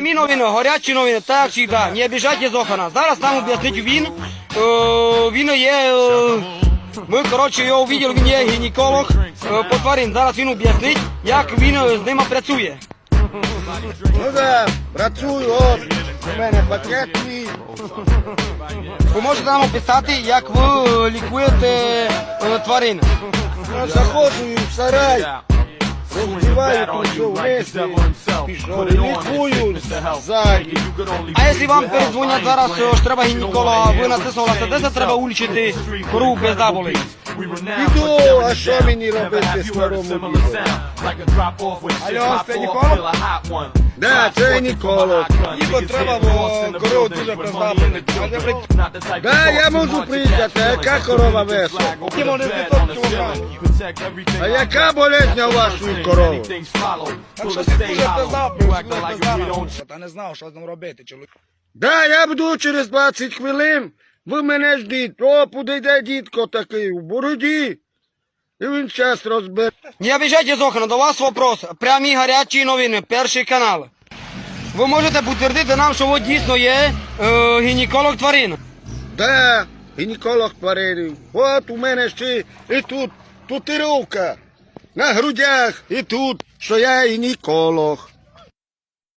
Мі новини, гарячі новини, так завжди, не обіжайте Зохана. Зараз нам об'яснить він, е, він є, е, ми, коротше, його бачили, він є гінеколог е, по тварин. Зараз він об'яснить, як він е, з ними працює. Ну да, працюю, от. У мене пакет мій. Ви можете нам описати, як ви е, лікуєте е, тварин. Заходжу і в сарай. А якщо вам передзвонять зараз, е, ж треба гінеколога, ви натиснули, де це треба улічити кору без заболі? Іду, а що мені робити старому? Алло, це Нікола? Да, це гінеколог. Їхати треба, бо корову дуже беззабавлені. Да, я можу приїхати, а яка корова весла? Тімо не 500 кілограмів. А яка болезня у вашої корови? Так що ти дуже беззабавлений, Та не знав, що з ним робити, чоловік. Да, я буду через 20 хвилин. Ви мене ждіть. О, подійде дідко такий у бороді. І він час розбере. Не обіжайте Зохана, до вас вопрос. Прямі гарячі новини, перший канал. Ви можете підтвердити нам, що ви дійсно є е, гінеколог тварин. Да, гінеколог тварин. От у мене ще і тут татуїровка. На грудях і тут, що я гінеколог.